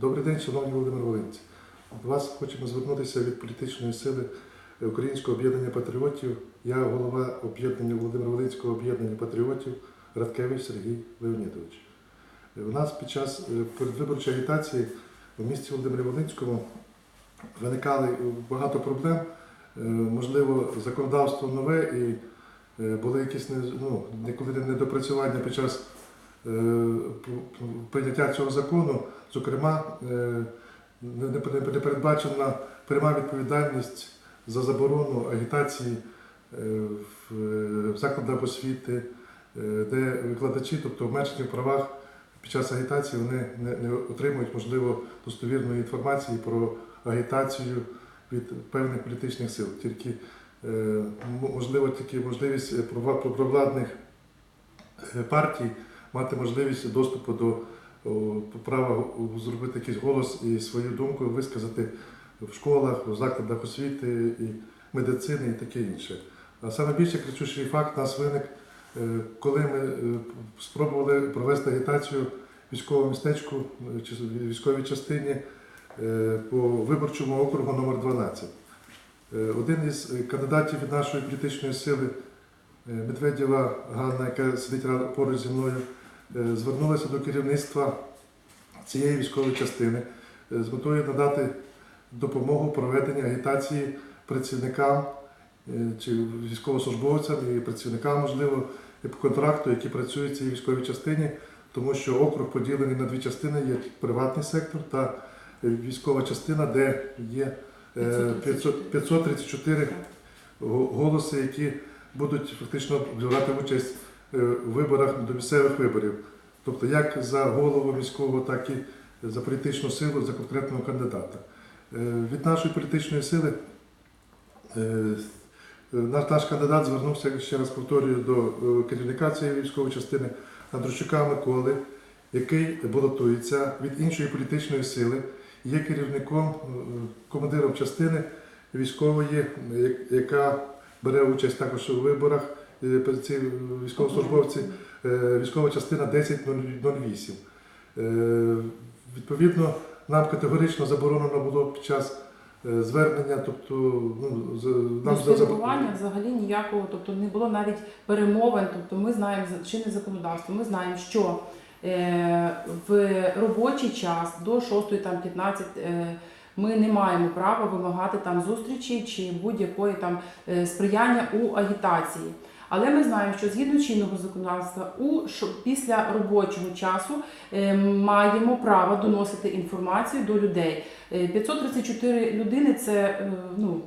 Добрий день, шановні Володимир Волинці. До вас хочемо звернутися від політичної сили Українського об'єднання патріотів. Я голова об'єднання Володимир Волинського об'єднання патріотів Радкевич Сергій Леонідович. У нас під час е, передвиборчої агітації в місті Володимирі Волинському виникали багато проблем. Е, Можливо, законодавство нове і е, були якісь ну, ніколи недопрацювання під час прийняття цього закону. Зокрема, е, не передбачена пряма відповідальність за заборону агітації е, в е, закладах освіти, е, де викладачі, тобто обмежені в правах під час агітації, вони не, отримують, можливо, достовірної інформації про агітацію від певних політичних сил. Тільки е, можливо тільки можливість е, провладних е, партій мати можливість доступу до права зробити якийсь голос і свою думку висказати в школах, в закладах освіти і медицини і таке інше. А саме більше кричущий факт нас виник, е, коли ми е, спробували провести агітацію військовому містечку, е, чи військовій частині по виборчому округу номер 12. Е, Один із кандидатів від нашої політичної сили Медведєва Ганна, яка сидить поруч зі мною, е, звернулася до керівництва цієї військової частини е, з метою надати допомогу в проведенні агітації працівникам е, чи військовослужбовцям і працівникам, можливо, і по контракту, які працюють в цій військовій частині, тому що округ поділений на дві частини: є приватний сектор та військова частина, де є е, 500 534 голоси, які будуть фактично брати участь виборах до місцевих виборів. Тобто як за голову міського, так і за політичну силу, за конкретного кандидата. Е, Від нашої політичної сили е, наш, наш кандидат звернувся, ще раз повторюю, до е, керівника цієї військової частини Андрущука Миколи, який балотується від іншої політичної сили, є керівником, е, командиром частини військової, яка бере участь також у виборах. Е, Ці військовослужбовці, е, військова частина 1008. Е, Відповідно, нам категорично заборонено було під час звернення, тобто ну, з- нам До за- за- взагалі ніякого, тобто не було навіть перемовин. Тобто ми знаємо чинне законодавство. Ми знаємо, що е, в робочий час до 6 там 15 е, ми не маємо права вимагати там зустрічі чи будь-якої там сприяння у агітації. Але ми знаємо, що згідно чинного законодавства, у шо- після робочого часу е, маємо право доносити інформацію до людей. Е, 534 людини це е, ну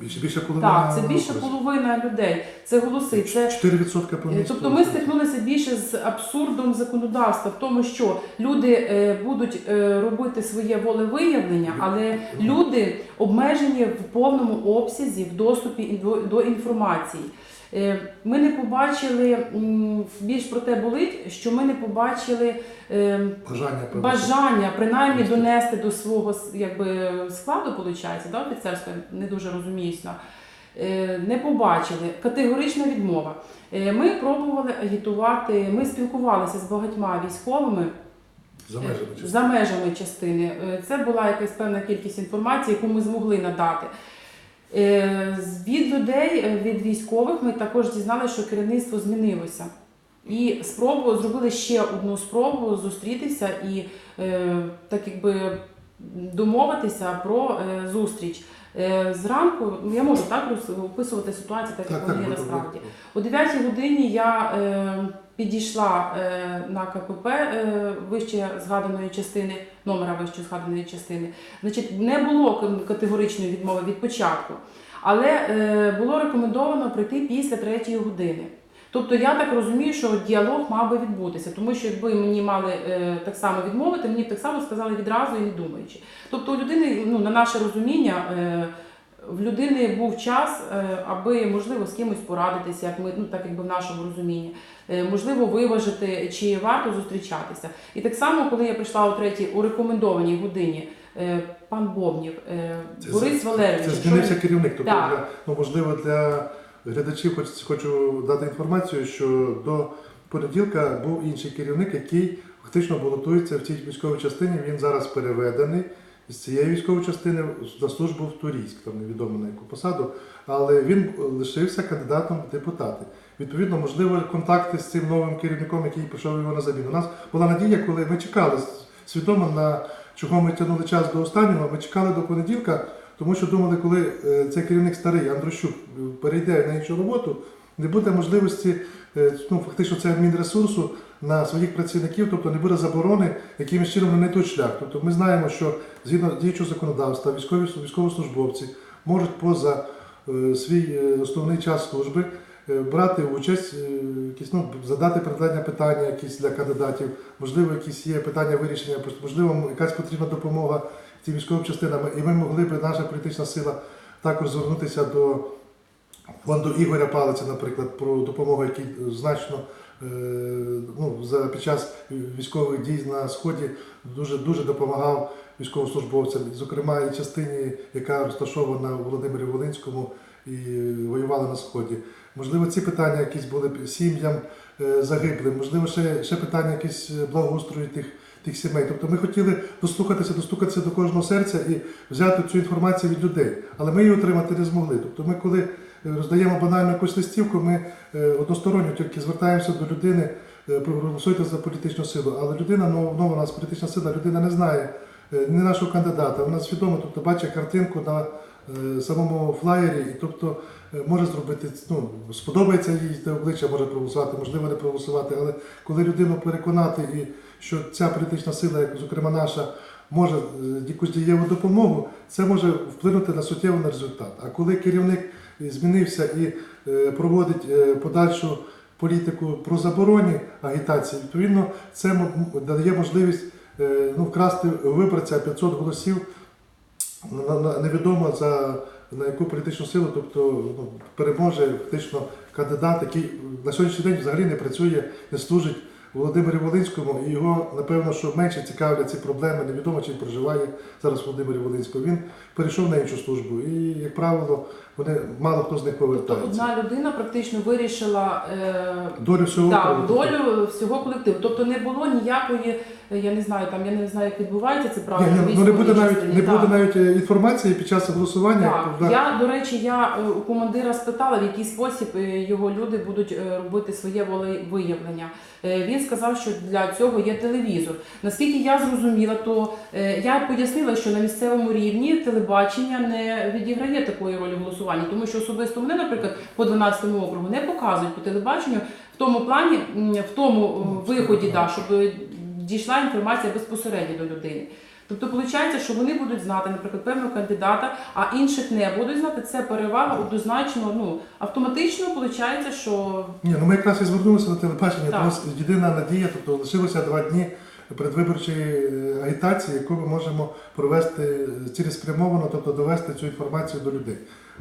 більше, більше половина. так, це більше половина людей. Це голоси. Це 4% по місту. Тобто ми стикнулися більше з абсурдом законодавства в тому, що люди е, будуть е, робити своє волевиявлення, але люди обмежені в повному обсязі в доступі до, до інформації. Е, Ми не побачили більш про те болить, що ми не побачили е, Бажання бажання принаймні Донести. донести до свого якби, складу, виходить, да, офіцерського, не дуже розуміюся, е, не побачили. Категорична відмова. Ми пробували агітувати, ми спілкувалися з багатьма військовими За межами за межами частини. Це була якась певна кількість інформації, яку ми змогли надати. Е, Від людей, е, від військових, ми також дізналися, що керівництво змінилося. І спробу зробили ще одну спробу зустрітися і е, так якби домовитися про зустріч. Е, зранку ну, я можу так описувати ситуацію, так, як вона є насправді. О 9 годині я е, підійшла е, на КПП вище згаданої частини, номера вище згаданої частини. Значить, не було категоричної відмови від початку, але було рекомендовано прийти після третьої години. Тобто я так розумію, що діалог мав би відбутися, тому що якби мені мали е, так само відмовити, мені б так само сказали відразу і не думаючи. Тобто у людини, ну на наше розуміння, е, в людини був час, е, аби можливо з кимось порадитися, як ми ну так якби в нашому розумінні, Е, можливо, виважити, чи варто зустрічатися. І так само, коли я прийшла у третій у рекомендованій годині, е, пан Бобнів, е, Борис Валерійович, Це змінився керівник. Тобто, для, ну, можливо, для глядачів хочу, хочу дати інформацію, що до понеділка був інший керівник, який фактично балотується в цій військовій частині. Він зараз переведений з цієї військової частини на службу в Турійськ, там невідомо на яку посаду, але він лишився кандидатом в депутати. Відповідно, можливо, контакти з цим новим керівником, який прийшов його на заміну. У нас була надія, коли ми чекали свідомо на чого ми тягнули час до останнього. Ми чекали до понеділка, тому що думали, коли е, цей керівник старий Андрощук перейде на іншу роботу, не буде можливості, е, ну фактично це адмінресурсу на своїх працівників, тобто не буде заборони якимось чином не той шлях. Тобто ми знаємо, що згідно діючого законодавства, військові військовослужбовці можуть поза е, свій основний час служби брати участь, якісь ну задати питання питання якісь для кандидатів, можливо, якісь є питання вирішення, можливо, якась потрібна допомога цим військовим частинам, і ми могли б наша політична сила також звернутися до фонду Ігоря Палиця, наприклад, про допомогу, який значно е, ну, за під час військових дій на сході дуже дуже допомагав військовослужбовцям, зокрема і частині, яка розташована у Володимирі Волинському і воювала на сході. Можливо, ці питання якісь були сім'ям е, загиблим, можливо, ще, ще питання якісь благоустрою тих, тих сімей. Тобто ми хотіли дослухатися, достукатися до кожного серця і взяти цю інформацію від людей, але ми її отримати не змогли. Тобто, ми коли е, роздаємо банальну якусь листівку, ми е, односторонньо тільки звертаємося до людини, е, проголосуйте за політичну силу. Але людина, ну, ну у нас політична сила, людина не знає не нашого кандидата, вона свідомо, тобто бачить картинку на самому флаєрі, і тобто е, може зробити, ну, сподобається їй те обличчя, може проголосувати, можливо, не проголосувати, але коли людину переконати, і що ця політична сила, як зокрема наша, може е, якусь дієву допомогу, це може вплинути на суттєво на результат. А коли керівник змінився і е, проводить е, подальшу політику про забороні агітації, відповідно, це дає можливість е, ну, вкрасти виборця 500 голосів невідомо за на яку політичну силу, тобто ну, переможе фактично кандидат, який на сьогоднішній день взагалі не працює, не служить Володимирі Волинському, і його, напевно, що менше цікавлять ці проблеми, невідомо чим проживає зараз Володимир Волинського. Він перейшов на іншу службу, і, як правило, вони мало хто з них Тобто повертається. одна людина практично вирішила е, Долю всього колективу. долю всього колективу. Тобто не було ніякої, е, я не знаю, там я не знаю, як відбувається це Ні, правильно. ні, ну не буде навіть частині, не так. буде навіть е, інформації під час голосування. Так, я до речі, я е, у командира спитала, в який спосіб його люди будуть робити своє волевиявлення. Він сказав, що для цього є телевізор. Наскільки я зрозуміла, то я пояснила, що на місцевому рівні телебачення не відіграє такої ролі в голосуванні, тому що особисто мене, наприклад, по 12 округу не показують по телебаченню в тому плані, в тому е, виході, да, щоб е, дійшла інформація безпосередньо до людини. Тобто виходить, що вони будуть знати, наприклад, певного кандидата, а інших не будуть знати. Це перевага однозначно. Ну автоматично виходить, що Ні, ну ми якраз і звернулися до телебачення. У нас єдина надія, тобто лишилося два дні передвиборчої е, агітації, яку ми можемо провести е, цілеспрямовано, тобто довести цю інформацію до людей.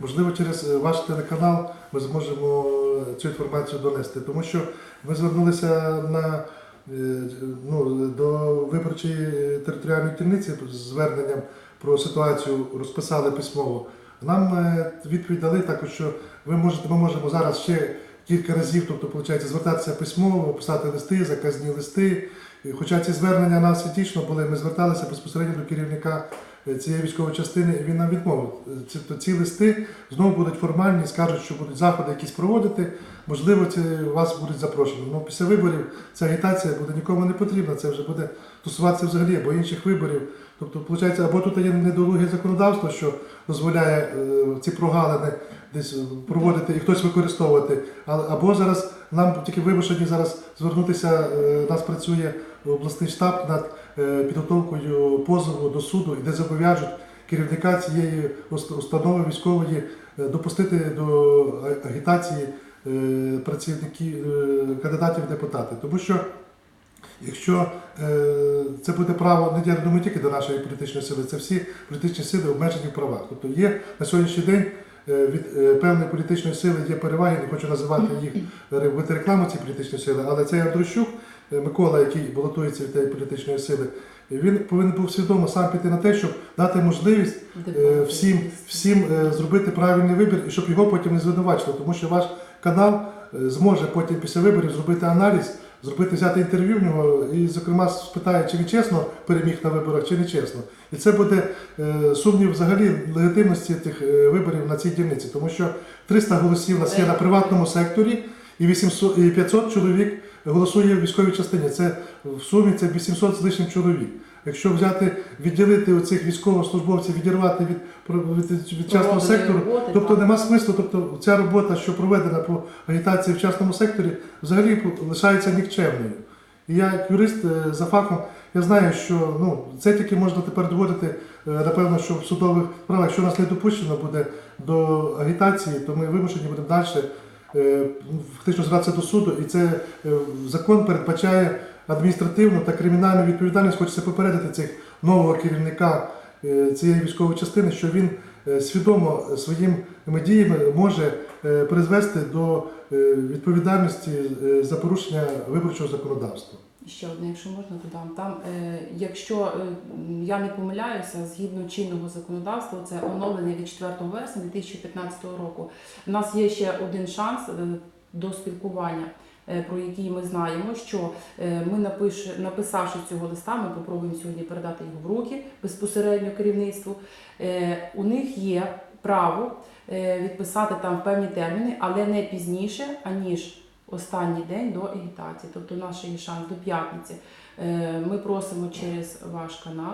Можливо, через е, ваш телеканал ми зможемо е, цю інформацію донести, тому що ми звернулися на е, ну, до виборчої е, територіальної дільниці з зверненням про ситуацію, розписали письмово. Нам е, відповідь дали також, що ви можете, ми можемо зараз ще кілька разів, тобто, виходить, звертатися письмово, писати листи, заказні листи. Хоча ці звернення нас дійсно були, ми зверталися безпосередньо до керівника е, цієї військової частини, і він нам відмовив. Е, Ці, то ці листи знову будуть формальні, скажуть, що будуть заходи якісь проводити. Можливо, ці вас будуть запрошені. Ну, після виборів ця агітація буде нікому не потрібна. Це вже буде стосуватися взагалі або інших виборів. Тобто, виходить, або тут є недолуге законодавство, що дозволяє е, ці прогалини десь проводити і хтось використовувати. Або зараз нам тільки вимушені зараз звернутися. е, У нас працює обласний штаб над е, підготовкою позову до суду, де зобов'яжуть керівника цієї установи військової е, допустити до агітації е, працівників е, кандидатів в депутати, тому що. Якщо е, це буде право, не думаю тільки до нашої політичної сили, це всі політичні сили обмежені в правах. Тобто є на сьогоднішній день е, від е, певної політичної сили є переваги, не хочу називати їх, робити рекламу цієї політичної сили, але цей Андрущук, е, Микола, який балотується від тієї політичної сили, він повинен був свідомо сам піти на те, щоб дати можливість е, всім, всім е, зробити правильний вибір, і щоб його потім не звинувачили, тому що ваш канал е, зможе потім після виборів зробити аналіз, зробити, взяти інтерв'ю в нього і, зокрема, спитає, чи він чесно переміг на виборах, чи не чесно. І це буде е, сумнів взагалі легітимності тих е, виборів на цій дільниці, тому що 300 голосів у нас є на приватному секторі, і 800, і 500 чоловік голосує в військовій частині. Це в сумі це 800 з лишнім чоловік. Якщо взяти, відділити оцих військовослужбовців, відірвати від, від, від частного Проводити сектору, роботи, тобто так. нема смислу, тобто ця робота, що проведена по агітації в частному секторі, взагалі лишається нікчемною. І я, як юрист е, за фахом, я знаю, що ну, це тільки можна тепер доводити, е, напевно, що в судових справах, якщо нас не допущено буде до агітації, то ми вимушені будемо далі е, фактично звертатися до суду. І це закон передбачає адміністративну та кримінальну відповідальність. Хочеться попередити цих нового керівника е, цієї військової частини, що він е, свідомо своїми діями може е, призвести до відповідальності за порушення виборчого законодавства. Ще одне, якщо можна додам. Там, е, якщо е, я не помиляюся, згідно чинного законодавства, це оновлення від 4 вересня 2015 року. У нас є ще один шанс е, до спілкування. Е, Про який ми знаємо, що е, ми напиш, написавши цього листа, ми попробуємо сьогодні передати його в руки безпосередньо керівництву. Е, У них є право відписати там певні терміни, але не пізніше, аніж останній день до агітації. Тобто наш є шанс до п'ятниці. Ми просимо через ваш канал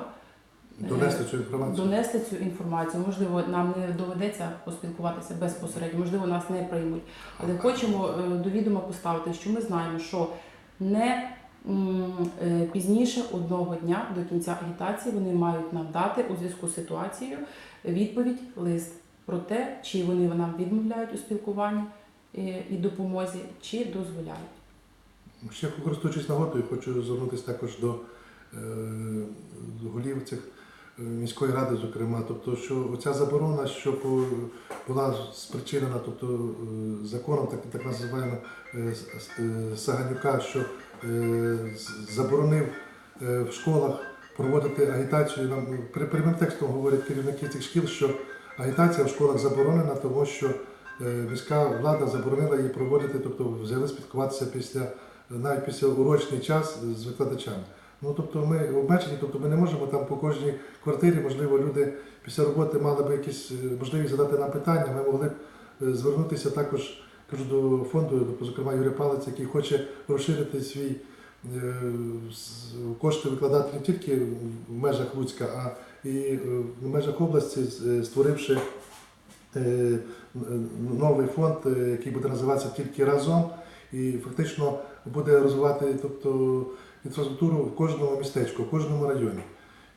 Донести цю інформацію. донести цю інформацію. Можливо, нам не доведеться поспілкуватися безпосередньо, можливо, нас не приймуть. Але хочемо е, до відома поставити, що ми знаємо, що не е, пізніше одного дня до кінця агітації вони мають нам дати у зв'язку з ситуацією відповідь, лист про те, чи вони нам відмовляють у спілкуванні е, і допомозі, чи дозволяють. Ще користуючись нагодою, хочу звернутися також до голів цих міської ради, зокрема, тобто, що оця заборона, що була спричинена, тобто е, законом, так, так називаємо е, е, Саганюка, що заборонив в школах проводити агітацію. Нам прямим текстом говорять керівники цих шкіл, що агітація в школах заборонена, тому що міська влада заборонила її проводити, тобто взяли спілкуватися після навіть після урочний час з викладачами. Ну тобто ми обмежені, тобто ми не можемо там по кожній квартирі, можливо, люди після роботи мали б якісь е, можливість задати нам питання. Ми могли б е, звернутися також кажу, до фонду, зокрема Юрій Палець, який хоче розширити свій е, кошти викладати не тільки в межах Луцька, а і в межах області, створивши новий фонд, який буде називатися тільки разом, і фактично буде розвивати тобто, інфраструктуру в кожному містечку, в кожному районі.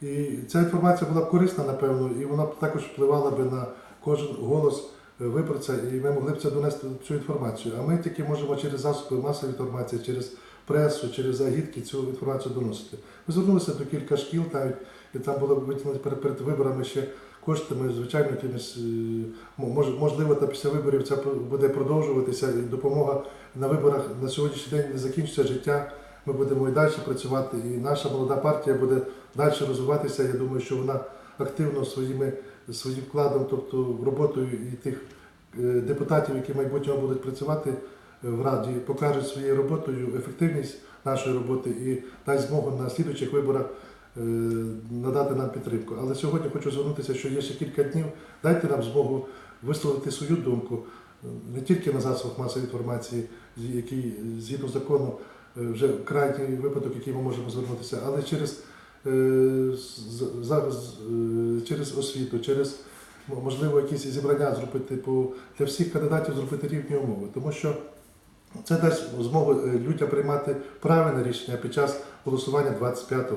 І ця інформація була б корисна, напевно, і вона б також впливала би на кожен голос е, виборця, і ми могли б це донести цю інформацію. А ми тільки можемо через засоби масової інформації, через пресу, через агітки цю інформацію доносити. Ми звернулися до кілька шкіл, навіть і там було виділено перед, перед виборами ще коштами, звичайно, якимось, е, мо- мож- можливо, та після виборів це буде продовжуватися, і допомога на виборах на сьогоднішній день не закінчиться життя. Ми будемо і далі працювати, і наша молода партія буде далі розвиватися. Я думаю, що вона активно своїми, своїм вкладом, тобто роботою і тих е, депутатів, які в майбутньому будуть працювати е, в Раді, покажуть своєю роботою ефективність нашої роботи і дасть змогу на слідуючих виборах е, надати нам підтримку. Але сьогодні хочу звернутися, що є ще кілька днів. Дайте нам змогу висловити свою думку не тільки на засобах масової інформації, які згідно закону вже крайній випадок, який ми можемо звернутися, але через, е, е, через освіту, через можливо якісь зібрання зробити по для всіх кандидатів зробити рівні умови, тому що це дасть змогу е, людям приймати правильне рішення під час голосування 25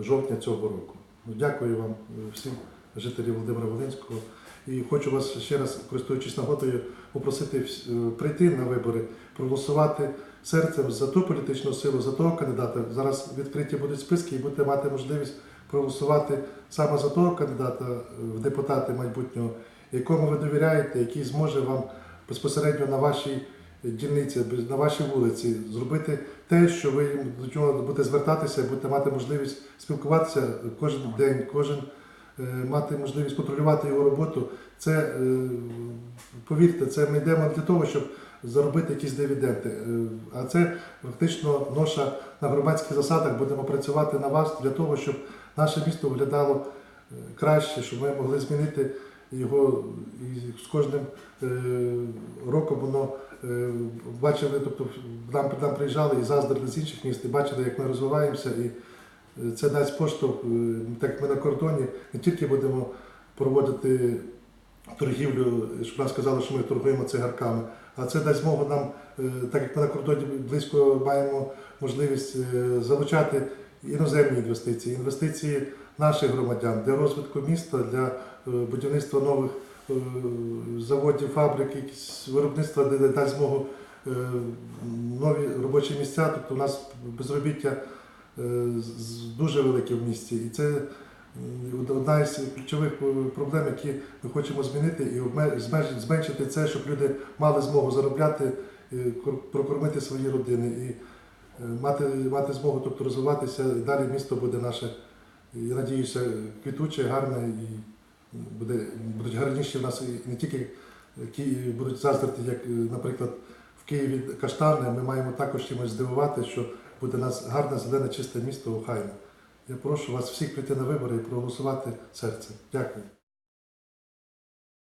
жовтня цього року. Ну, Дякую вам е, всім жителям Володимира Волинського. І хочу вас ще раз, користуючись нагодою, попросити е, прийти на вибори, проголосувати серцем за ту політичну силу, за того кандидата. Зараз відкриті будуть списки і будете мати можливість проголосувати саме за того кандидата е, в депутати майбутнього, якому ви довіряєте, який зможе вам безпосередньо на вашій дільниці, на вашій вулиці зробити те, що ви до нього будете звертатися, будете мати можливість спілкуватися кожен день, кожен мати можливість контролювати його роботу. Це е, повірте, це ми йдемо для того, щоб заробити якісь дивіденди. Е, А це фактично ноша на громадських засадах. Будемо працювати на вас для того, щоб наше місто виглядало е, краще, щоб ми могли змінити його і з кожним е, роком воно е, бачили, тобто нам, нам приїжджали і заздрили з інших міст, і бачили, як ми розвиваємося, і е, це дасть поштовх, е, так як ми на кордоні, не тільки будемо проводити торгівлю, щоб нам сказали, що ми торгуємо цигарками, а це дасть змогу нам, е, так як ми на кордоні близько маємо можливість е, залучати іноземні інвестиції, інвестиції наших громадян для розвитку міста, для будівництва нових заводів, фабрик, виробництва, де дасть змогу нові робочі місця. Тобто у нас безробіття дуже велике в місті. І це одна із ключових е, проблем, які ми хочемо змінити і зменшити- це, щоб люди мали змогу заробляти, е, прокормити свої родини і е, мати, мати змогу тобто, розвиватися. І далі місто буде наше, я надіюся, квітуче, гарне і буде, будуть гарніші в нас і не тільки Ки- будуть заздрити, як, е, наприклад, в Києві каштани. Ми маємо також чимось здивувати, що буде нас гарне, зелене, чисте місто охайна. Я прошу вас всіх прийти на вибори і проголосувати серцем. Дякую.